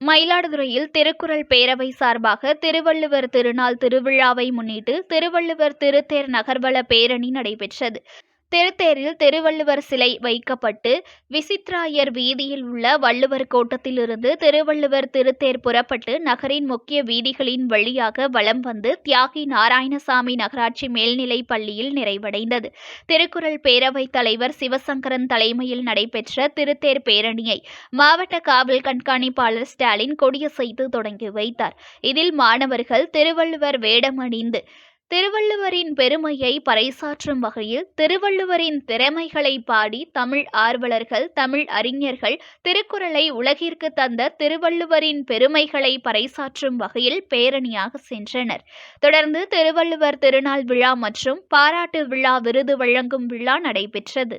மயிலாடுதுறையில் திருக்குறள் பேரவை சார்பாக திருவள்ளுவர் திருநாள் திருவிழாவை முன்னிட்டு திருவள்ளுவர் திருத்தேர் நகர்வல பேரணி நடைபெற்றது. திருத்தேரில் திருவள்ளுவர் சிலை வைக்கப்பட்டு விசித்ராயர் வீதியில் உள்ள வள்ளுவர் கோட்டத்திலிருந்து திருவள்ளுவர் திருத்தேர் புறப்பட்டு நகரின் முக்கிய வீதிகளின் வழியாக வலம் வந்து தியாகி நாராயணசாமி நகராட்சி மேல்நிலைப் பள்ளியில் நிறைவடைந்தது. திருக்குறள் பேரவைத் தலைவர் சிவசங்கரன் தலைமையில் நடைபெற்ற திருத்தேர் பேரணியை மாவட்ட காவல் கண்காணிப்பாளர் ஸ்டாலின் கொடியசைத்து தொடங்கி வைத்தார். இதில் மாணவர்கள் திருவள்ளுவர் வேடம் அணிந்து திருவள்ளுவரின் பெருமையை பறைசாற்றும் வகையில் திருவள்ளுவரின் திறமைகளை பாடி தமிழ் ஆர்வலர்கள் தமிழ் அறிஞர்கள் திருக்குறளை உலகிற்கு தந்த திருவள்ளுவரின் பெருமைகளை பறைசாற்றும் வகையில் பேரணியாக சென்றனர். தொடர்ந்து திருவள்ளுவர் திருநாள் விழா மற்றும் பாராட்டு விழா விருது வழங்கும் விழா நடைபெற்றது.